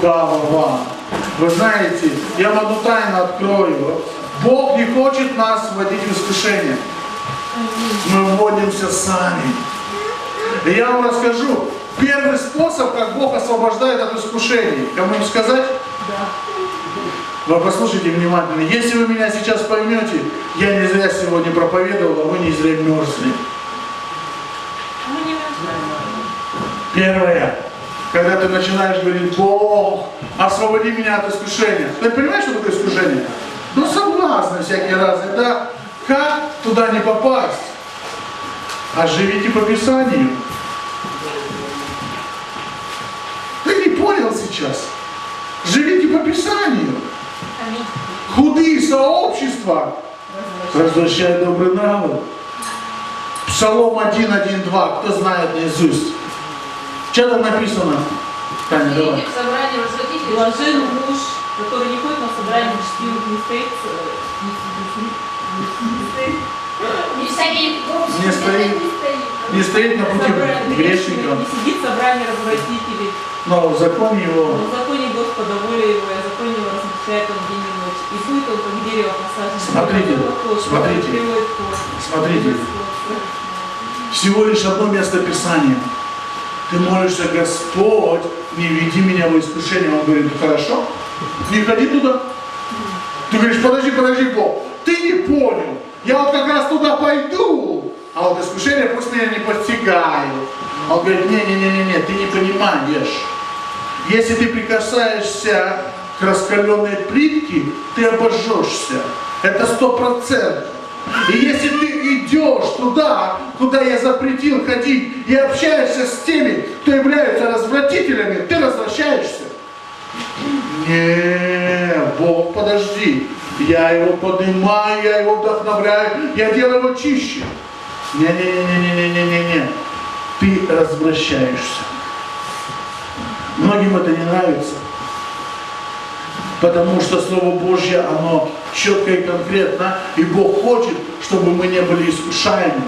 лукавого. Вы знаете, я вам одну тайну открою. Бог не хочет нас вводить в искушение. Мы вводимся сами. И я вам расскажу первый способ, как Бог освобождает от искушений. Кому-нибудь сказать? Вы послушайте внимательно. Если вы меня сейчас поймете, я не зря сегодня проповедовал, а вы не зря мерзли. Мы не мерзнем. Первое. Когда ты начинаешь говорить, Бог, освободи меня от искушения. Ты понимаешь, что такое искушение? Ну, соблазны всякие разные. Да, как туда не попасть? А живите по Писанию. Ты не понял сейчас? Живите по Писанию. Худые сообщества возвращают добрые нравы. Псалом 1.1.2, кто знает наизусть? Что там написано? Таня, давай. Блажен муж, который не ходит на собрание чтивых, не стоит, э, не- стоит Не стоит. Не стоит. Не стоит на пути собрание грешника, не сидит в собрании развратителей, но в законе но его в законе Господа воля его, и о законе его размышляет он день и ночь. И будет он, как дерево посажено. Смотрите, смотрите, смотрите. всего лишь одно место Писания. Ты молишься, Господь, не веди меня в искушение. Он говорит, «Ну, хорошо, не ходи туда. Ты говоришь, подожди, подожди, Бог, ты не понял. Я вот как раз туда пойду, а вот искушение пусть меня не постигает. Он говорит, не-не-не-не, ты не понимаешь. Если ты прикасаешься к раскаленной плитке, ты обожжешься. Это сто процентов. И если ты идешь туда, куда я запретил ходить, и общаешься с теми, кто являются развратителями, ты возвращаешься. Не, Бог, подожди. Я его поднимаю, я его вдохновляю, я делаю его чище. Не-не-не-не-не-не-не-не. Ты развращаешься. Многим это не нравится. Потому что Слово Божье, оно четко и конкретно, и Бог хочет, чтобы мы не были искушаемы.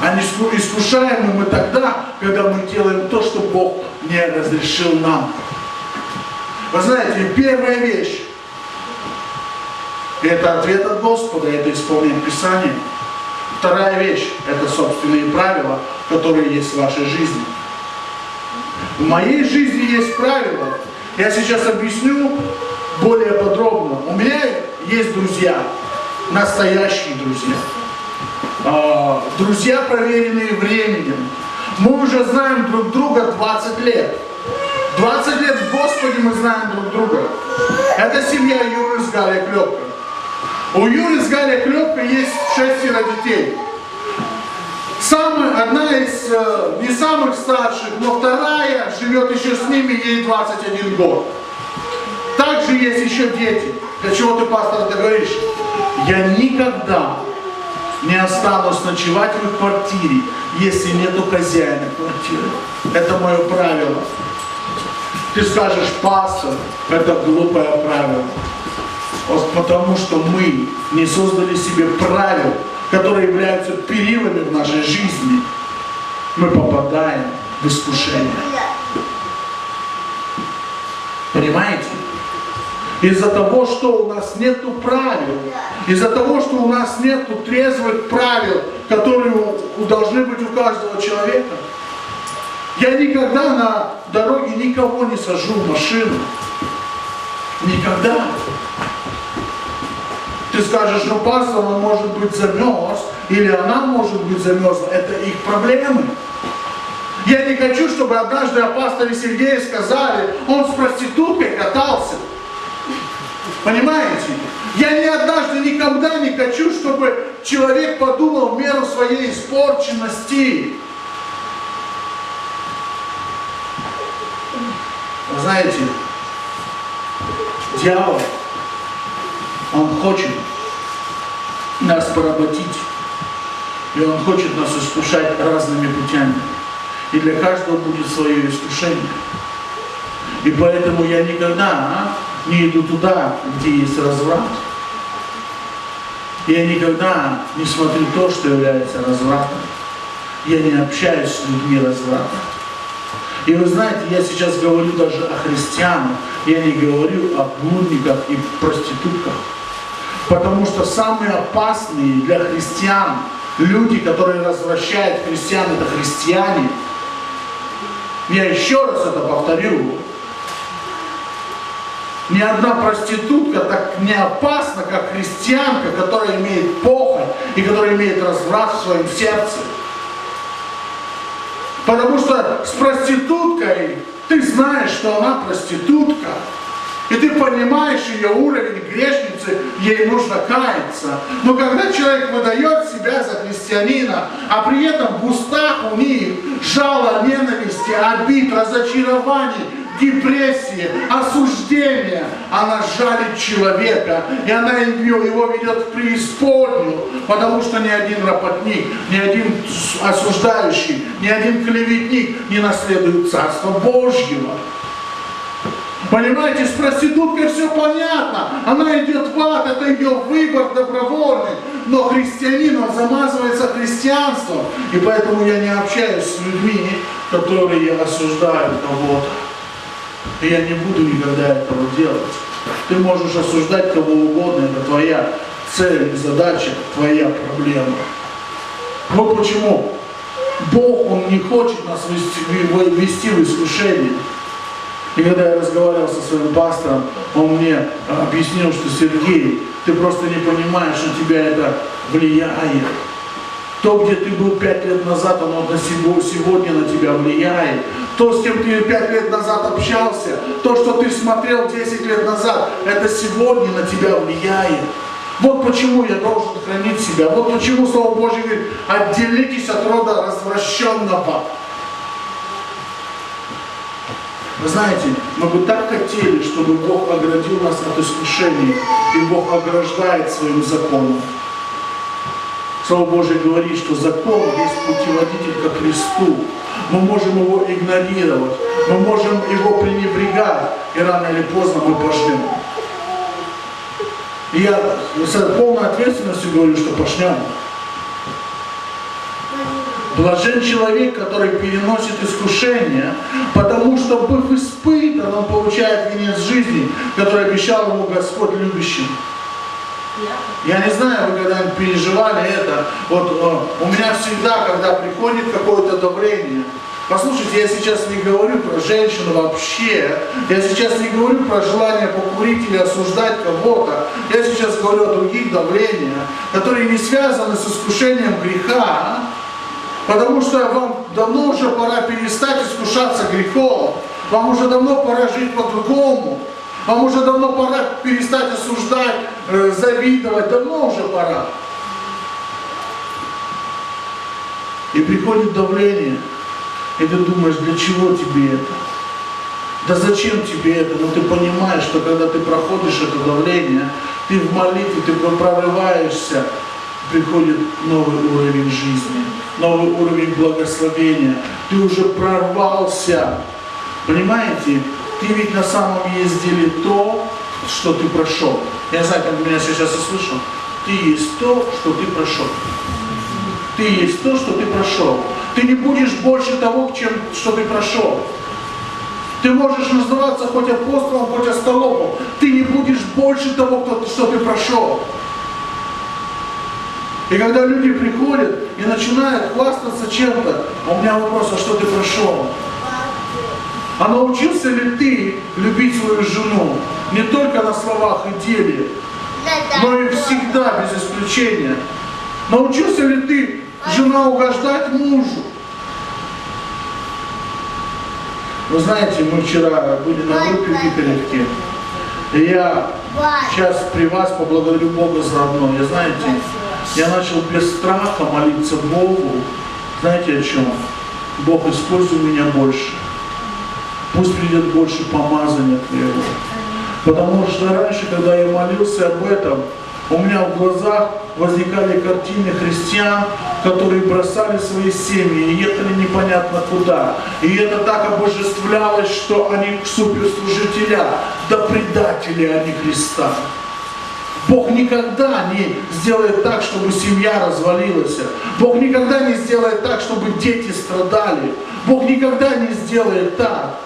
А не иску- искушаемы мы тогда, когда мы делаем то, что Бог не разрешил нам. Вы знаете, первая вещь, это ответ от Господа, это исполнение Писания. Вторая вещь, это собственные правила, которые есть в вашей жизни. В моей жизни есть правила. Я сейчас объясню более подробно. У меня есть друзья, настоящие друзья. А, Друзья, проверенные временем. Мы уже знаем друг друга 20 лет. 20 лет в Господе мы знаем друг друга. Это семья Юры с Галей Клепко. У Юры с Галей Клепко есть шестеро детей. Самая, одна из э, не самых старших, но вторая живет еще с ними, ей 21 год. Также есть еще дети. Для чего ты, пастор, это говоришь? Я никогда не останусь ночевать в их квартире, если нету хозяина квартиры. Это мое правило. Ты скажешь, пастор, это глупое правило. Вот потому что мы не создали себе правил, которые являются перилами в нашей жизни, мы попадаем в искушение. Понимаете? Из-за того, что у нас нету правил, из-за того, что у нас нету трезвых правил, которые должны быть у каждого человека, я никогда на дороге никого не сажу в машину. Никогда. Ты скажешь, ну пастор, он может быть замерз, или она может быть замерзла. Это их проблемы. Я не хочу, чтобы однажды о пасторе Сергее сказали, он с проституткой катался. Понимаете? Я ни однажды никогда не хочу, чтобы человек подумал в меру своей испорченности. Знаете, дьявол, он хочет нас поработить. И он хочет нас искушать разными путями. И для каждого будет свое искушение. И поэтому я никогда а, не иду туда, где есть разврат. Я никогда не смотрю то, что является развратом. Я не общаюсь с людьми разврата. И вы знаете, я сейчас говорю даже о христианах, я не говорю о блудниках и проститутках. Потому что самые опасные для христиан люди, которые развращают христиан, это христиане. Я еще раз это повторю. Ни одна проститутка так не опасна, как христианка, которая имеет похоть и которая имеет разврат в своем сердце. Потому что с проституткой ты знаешь, что она проститутка. И ты понимаешь ее уровень грешницы, ей нужно каяться. Но когда человек выдает себя за христианина, а при этом в устах у них жало ненависти, обид, разочарований, депрессии, осуждения, она жалит человека, и она его, ведет в преисподнюю, потому что ни один работник, ни один осуждающий, ни один клеветник не наследует Царство Божьего. Понимаете, с проституткой все понятно. Она идет в ад, это ее выбор добровольный. Но христианин, замазывается христианством. И поэтому я не общаюсь с людьми, которые осуждают кого-то. И я не буду никогда этого делать. Ты можешь осуждать кого угодно, это твоя цель, задача, твоя проблема. Вот почему Бог, Он не хочет нас вести, вести в искушение. И когда я разговаривал со своим пастором, он мне объяснил, что Сергей, ты просто не понимаешь, что тебя это влияет. То, где ты был пять лет назад, оно на сегодня на тебя влияет. То, с кем ты пять лет назад общался, то, что ты смотрел 10 лет назад, это сегодня на тебя влияет. Вот почему я должен хранить себя. Вот почему Слово Божье говорит, отделитесь от рода развращенного. Вы знаете, мы бы так хотели, чтобы Бог оградил нас от искушений, и Бог ограждает своим законом. Слово Божье говорит, что закон есть путеводитель ко Христу. Мы можем его игнорировать, мы можем его пренебрегать, и рано или поздно мы пожнем. И я с полной ответственностью говорю, что пошнем. Блажен человек, который переносит искушение, потому что, быв испытан, он получает венец жизни, который обещал ему Господь любящим. Я не знаю, вы когда-нибудь переживали это. Вот э, у меня всегда, когда приходит какое-то давление, Послушайте, я сейчас не говорю про женщину вообще, я сейчас не говорю про желание покурить или осуждать кого-то, я сейчас говорю о других давлениях, которые не связаны с искушением греха, Потому что вам давно уже пора перестать искушаться грехом. Вам уже давно пора жить по-другому. Вам уже давно пора перестать осуждать, э, завидовать. Давно уже пора. И приходит давление. И ты думаешь, для чего тебе это? Да зачем тебе это? Но ты понимаешь, что когда ты проходишь это давление, ты в молитве, ты прорываешься, приходит новый уровень жизни, новый уровень благословения. Ты уже прорвался. Понимаете? Ты ведь на самом деле то, что ты прошел. Я знаю, как меня сейчас услышал. Ты есть то, что ты прошел. Ты есть то, что ты прошел. Ты не будешь больше того, чем что ты прошел. Ты можешь называться хоть апостолом, хоть остолопом. Ты не будешь больше того, что ты прошел. И когда люди приходят и начинают хвастаться чем-то, а у меня вопрос, а что ты прошел? А научился ли ты любить свою жену не только на словах и деле, но и всегда, без исключения? Научился ли ты, жена, угождать мужу? Вы знаете, мы вчера были на группе в Питеревке, и я сейчас при вас поблагодарю Бога за одно. Я знаете, я начал без страха молиться Богу. Знаете о чем? Бог, используй меня больше. Пусть придет больше помазания Твоего. Потому что раньше, когда я молился об этом, у меня в глазах возникали картины христиан, которые бросали свои семьи и ехали непонятно куда. И это так обожествлялось, что они суперслужителя, да предатели они Христа. Бог никогда не сделает так, чтобы семья развалилась. Бог никогда не сделает так, чтобы дети страдали. Бог никогда не сделает так.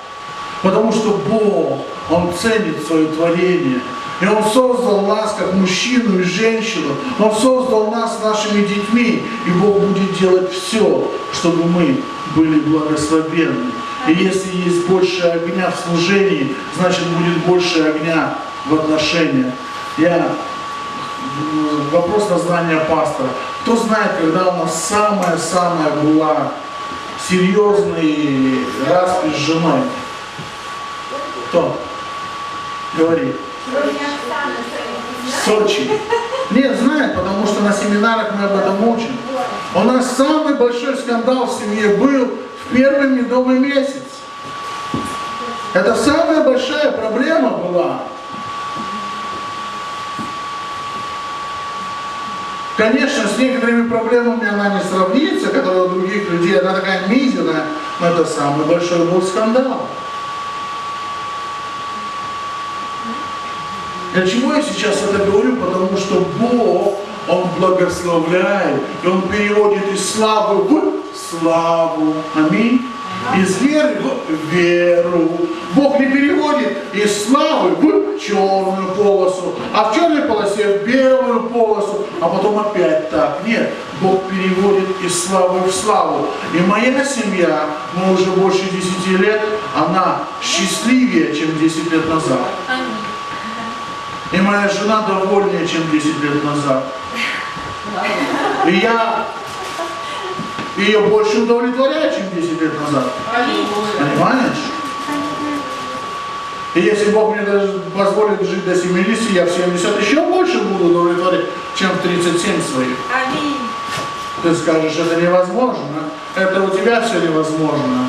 Потому что Бог, Он ценит свое творение. И Он создал нас как мужчину и женщину. Он создал нас нашими детьми. И Бог будет делать все, чтобы мы были благословенны. И если есть больше огня в служении, значит будет больше огня в отношениях. Я вопрос на знание пастора. Кто знает, когда у нас самая-самая была серьезный распри с женой? Кто? Говори. Сочи. Нет, знает, потому что на семинарах мы об этом учим. У нас самый большой скандал в семье был в первый медовый месяц. Это самая большая проблема была. Конечно, с некоторыми проблемами она не сравнится, которые у других людей, она такая мизерная, но это самый большой был скандал. Для чего я сейчас это говорю? Потому что Бог, Он благословляет, и Он переводит из славы в славу. Аминь. Из веры в веру. Бог не переводит из славы в черную полосу, а в черной полосе в белую полосу, а потом опять так. Нет, Бог переводит из славы в славу. И моя семья, мы уже больше 10 лет, она счастливее, чем 10 лет назад. И моя жена довольнее, чем 10 лет назад. И я ее больше удовлетворяю, чем 10 лет назад. Понимаешь? И если Бог мне даже позволит жить до 70, я в 70 еще больше буду удовлетворять, чем в 37 своих. Аминь. Ты скажешь, это невозможно. Это у тебя все невозможно.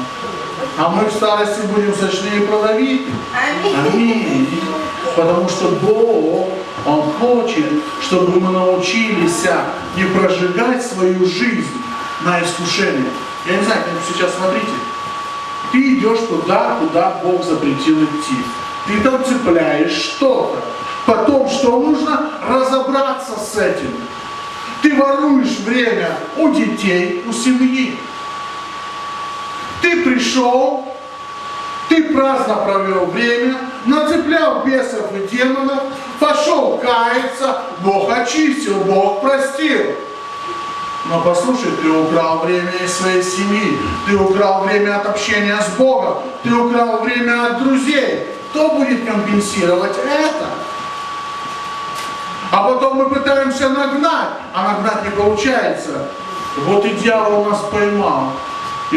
А мы в старости будем сочнее плодовиты. Аминь. Потому что Бог, Он хочет, чтобы мы научились не прожигать свою жизнь на искушение. Я не знаю, как сейчас смотрите. Ты идешь туда, куда Бог запретил идти. Ты там цепляешь что-то. Потом, что нужно? Разобраться с этим. Ты воруешь время у детей, у семьи. Ты пришел, ты праздно провел время, нацеплял бесов и демонов, пошел каяться, Бог очистил, Бог простил. Но послушай, ты украл время из своей семьи, ты украл время от общения с Богом, ты украл время от друзей. Кто будет компенсировать это? А потом мы пытаемся нагнать, а нагнать не получается. Вот и дьявол нас поймал,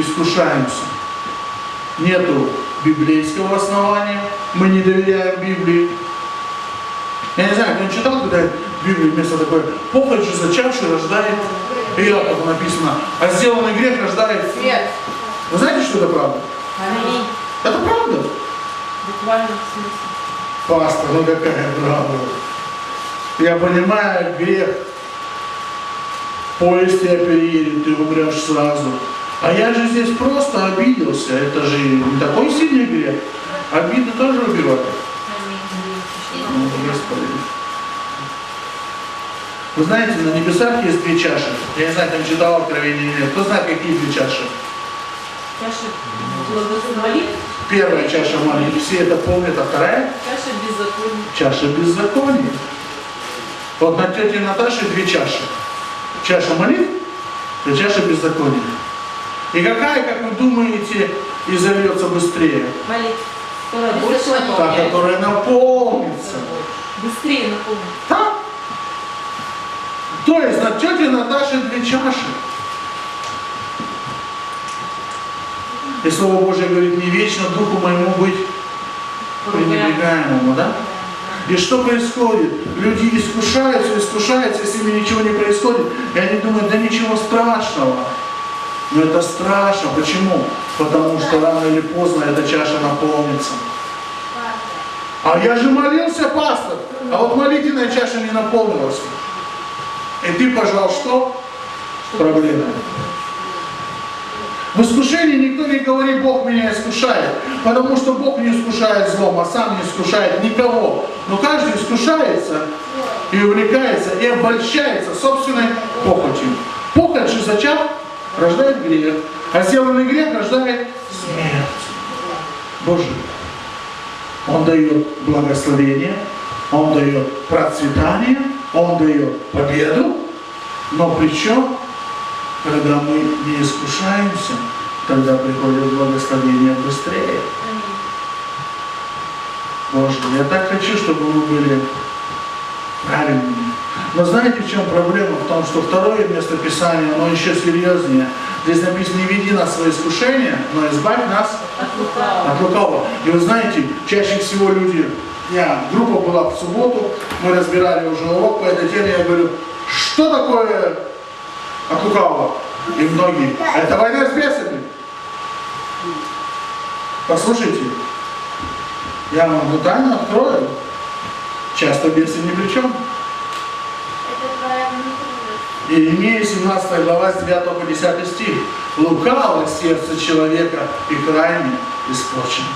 искушаемся. Нету библейского основания, мы не доверяем Библии. Я не знаю, кто читал, когда Библии место такое, похоть же зачавший рождает Иакова написано, а сделанный грех рождает. Свет. Вы знаете, что это правда? Аминь. Это правда. Буквально в смысле. Пастор, ну какая правда. Я понимаю, грех. В поезде оперирует, ты умрешь сразу. А я же здесь просто обиделся. Это же не такой сильный грех. Обида тоже убивает. Ну, Господи. Вы знаете, на небесах есть две чаши. Я не знаю, там читал откровение или нет. Кто знает, какие две чаши? Чаша Первая чаша молитвы, все это помнят, а вторая чаша беззакония. чаша беззакония. Вот на тете Наташе две чаши. Чаша молитв и чаша беззакония. И какая, как вы думаете, изольется быстрее? Молитва. Та, которая наполнится. Быстрее наполнит. Так? То есть на тете Наташе две чаши. И Слово Божье говорит, не вечно духу моему быть пренебрегаемому, да? И что происходит? Люди искушаются, искушаются, если ничего не происходит. И они думают, да ничего страшного. Но это страшно. Почему? Потому что рано или поздно эта чаша наполнится. А я же молился, пастор. А вот молитвенная чаша не наполнилась. И ты пожал что? Проблема. В искушении никто не говорит, Бог меня искушает, потому что Бог не искушает злом, а сам не искушает никого. Но каждый искушается и увлекается, и обольщается собственной похотью. Похоть же зачем? Рождает грех. А сделанный грех рождает смерть. Боже, Он дает благословение, Он дает процветание, Он дает победу, но причем, когда мы не искушаемся, тогда приходит благословение быстрее. Боже, я так хочу, чтобы вы были правильными. Но знаете, в чем проблема? В том, что второе место Писания, оно еще серьезнее. Здесь написано, не веди нас в свои искушения, но избавь нас От лукавого. от лукавого. И вы знаете, чаще всего люди, я, группа была в субботу, мы разбирали уже урок по этой теме, я говорю, что такое от лукавого? И многие, это война с бесами. Послушайте, я вам ну, тайну открою. Часто бесы ни при чем. Иеремия 17 глава с 9 по 10 стих. Лукаво сердце человека и крайне испорчено.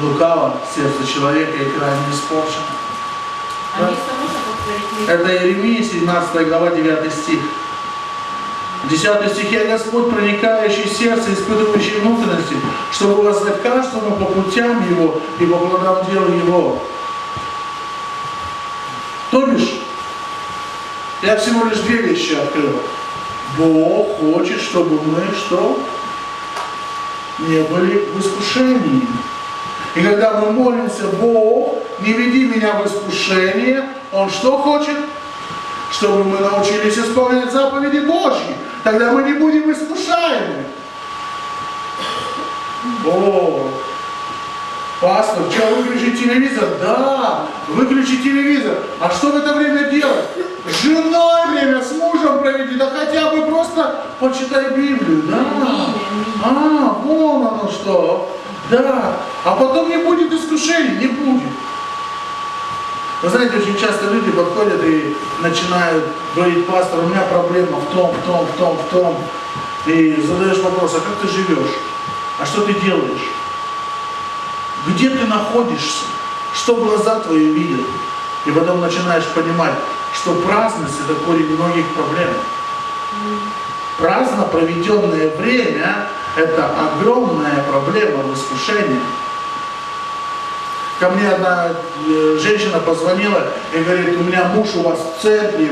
Лукаво сердце человека и крайне испорчено. А повторить? Это Иеремия 17 глава 9 стих. В 10 стихе Господь, проникающий в сердце, испытывающий внутренности, чтобы воздать каждому по путям его и по плодам дел его. То бишь, я всего лишь две вещи открыл. Бог хочет, чтобы мы что? Не были в искушении. И когда мы молимся, Бог, не веди меня в искушение, Он что хочет? Чтобы мы научились исполнять заповеди Божьи. Тогда мы не будем искушаемы. О, пастор, что, выключить телевизор? Да, выключи телевизор. А что в это время делать? С женой время, с мужем проведи, да хотя бы просто почитай Библию, да? А, вон оно что. Да. А потом не будет искушений, не будет. Вы знаете, очень часто люди подходят и начинают говорить, пастор, у меня проблема в том, в том, в том, в том. И задаешь вопрос, а как ты живешь? А что ты делаешь? Где ты находишься? Что глаза твои видят? И потом начинаешь понимать, что праздность это корень многих проблем. Праздно проведенное время – это огромная проблема в искушении. Ко мне одна э, женщина позвонила и говорит, у меня муж у вас в церкви,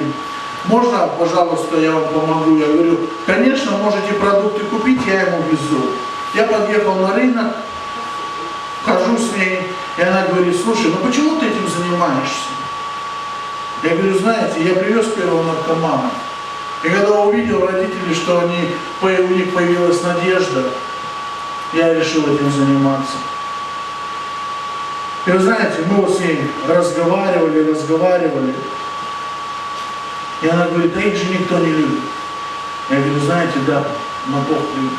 можно, пожалуйста, я вам помогу? Я говорю, конечно, можете продукты купить, я ему везу. Я подъехал на рынок, хожу с ней, и она говорит, слушай, ну почему ты этим занимаешься? Я говорю, знаете, я привез первого наркомана. И когда увидел родителей, что они, у них появилась надежда, я решил этим заниматься. И вы знаете, мы с ней разговаривали, разговаривали. И она говорит, да их же никто не любит. Я говорю, знаете, да, но Бог любит.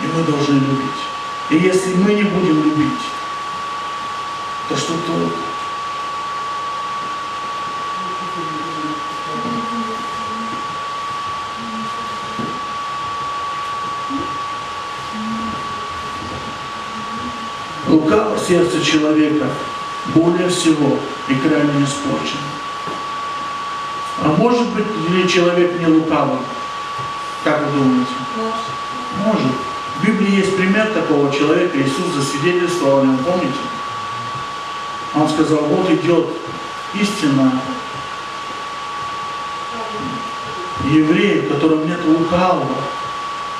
И мы должны любить. И если мы не будем любить, то что толку? Лукаво сердце человека более всего и крайне испорчено. А может быть ли человек не лукавый? Как вы думаете? Может. В Библии есть пример такого человека, Иисус засвидетельствовал о нем, помните? Он сказал, вот идет истина еврей, в котором нет лукавого.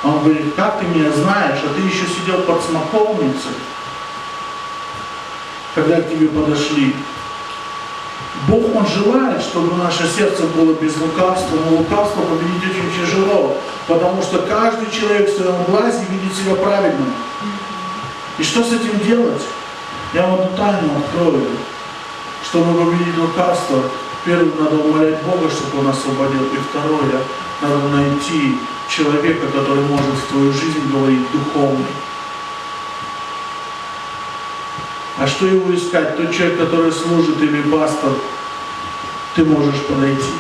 Он говорит, как ты меня знаешь, а ты еще сидел под смоковницей, когда к тебе подошли. Бог, Он желает, чтобы наше сердце было без лукавства, но лукавство победить очень тяжело, потому что каждый человек в своем глазе видит себя правильным. И что с этим делать? Я вам эту тайну открою. Чтобы победить лукавство, первым надо умолять Бога, чтобы Он освободил, и второе, надо найти человека, который может в твою жизнь говорить духовный. А что его искать? Тот человек, который служит или пастор, ты можешь подойти.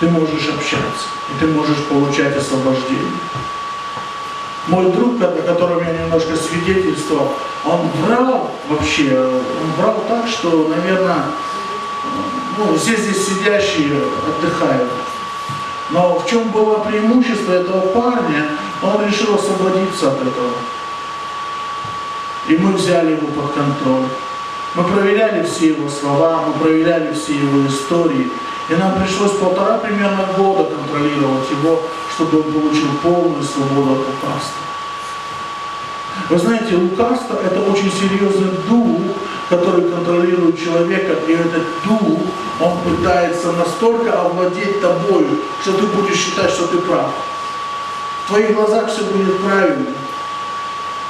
Ты можешь общаться, и ты можешь получать освобождение. Мой друг, о котором я немножко свидетельствовал, он врал вообще, он врал так, что, наверное, ну, все здесь сидящие отдыхают. Но в чем было преимущество этого парня, он решил освободиться от этого. И мы взяли его под контроль. Мы проверяли все его слова, мы проверяли все его истории. И нам пришлось полтора примерно года контролировать его, чтобы он получил полную свободу от лукавства. Вы знаете, лукавство – это очень серьезный дух, который контролирует человека, и этот дух, он пытается настолько овладеть тобою, что ты будешь считать, что ты прав. В твоих глазах все будет правильно.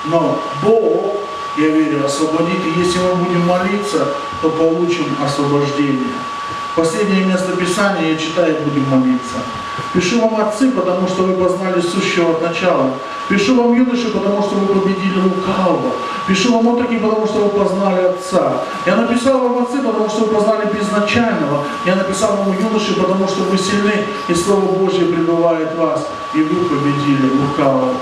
Но Бог, я верю, освободит, и если мы будем молиться, то получим освобождение. Последнее место Писания я читаю, будем молиться. Пишу вам, отцы, потому что вы познали сущего от начала. Пишу вам, юноши, потому что вы победили лукавого. Пишу вам, отроки, потому что вы познали Отца. Я написал вам, отцы, потому что вы познали безначального. Я написал вам, юноши, потому что вы сильны, и Слово Божье пребывает в вас, и вы победили лукавого.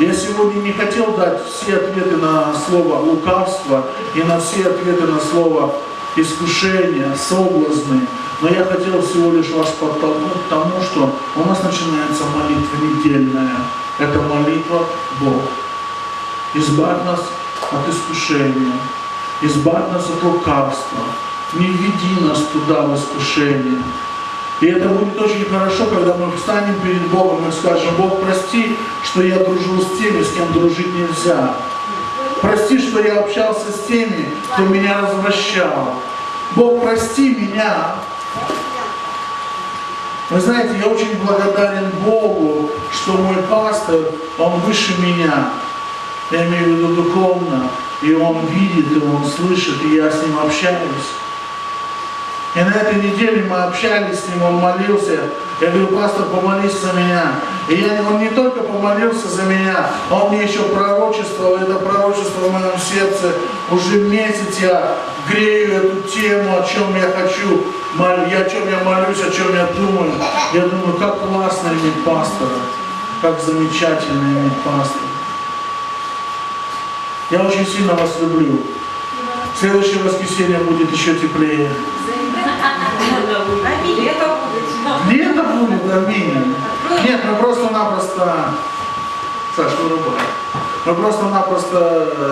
Я сегодня не хотел дать все ответы на слово лукавство и на все ответы на слово искушения, соблазны. Но я хотел всего лишь вас подтолкнуть к тому, что у нас начинается молитва недельная. Это молитва Бог. Избавь нас от искушения. Избавь нас от лукавства. Не введи нас туда в искушение. И это будет очень хорошо, когда мы встанем перед Богом и скажем, Бог, прости, что я дружил с теми, с кем дружить нельзя. Прости, что я общался с теми, кто меня развращал. Бог, прости меня. Вы знаете, я очень благодарен Богу, что мой пастор, он выше меня. Я имею в виду духовно. И он видит, и он слышит, и я с ним общаюсь. И на этой неделе мы общались с ним, он молился. Я говорю, пастор, помолись за меня. И я, он не только помолился за меня, он мне еще пророчествовал. Это пророчество в моем сердце. Уже месяц я грею эту тему, о чем я хочу, я, о чем я молюсь, о чем я думаю. Я думаю, как классно иметь пастора, как замечательно иметь пастора. Я очень сильно вас люблю. Следующее воскресенье будет еще теплее. Аминь. Нет, мы просто-напросто... Саш, вырубай. Мы просто-напросто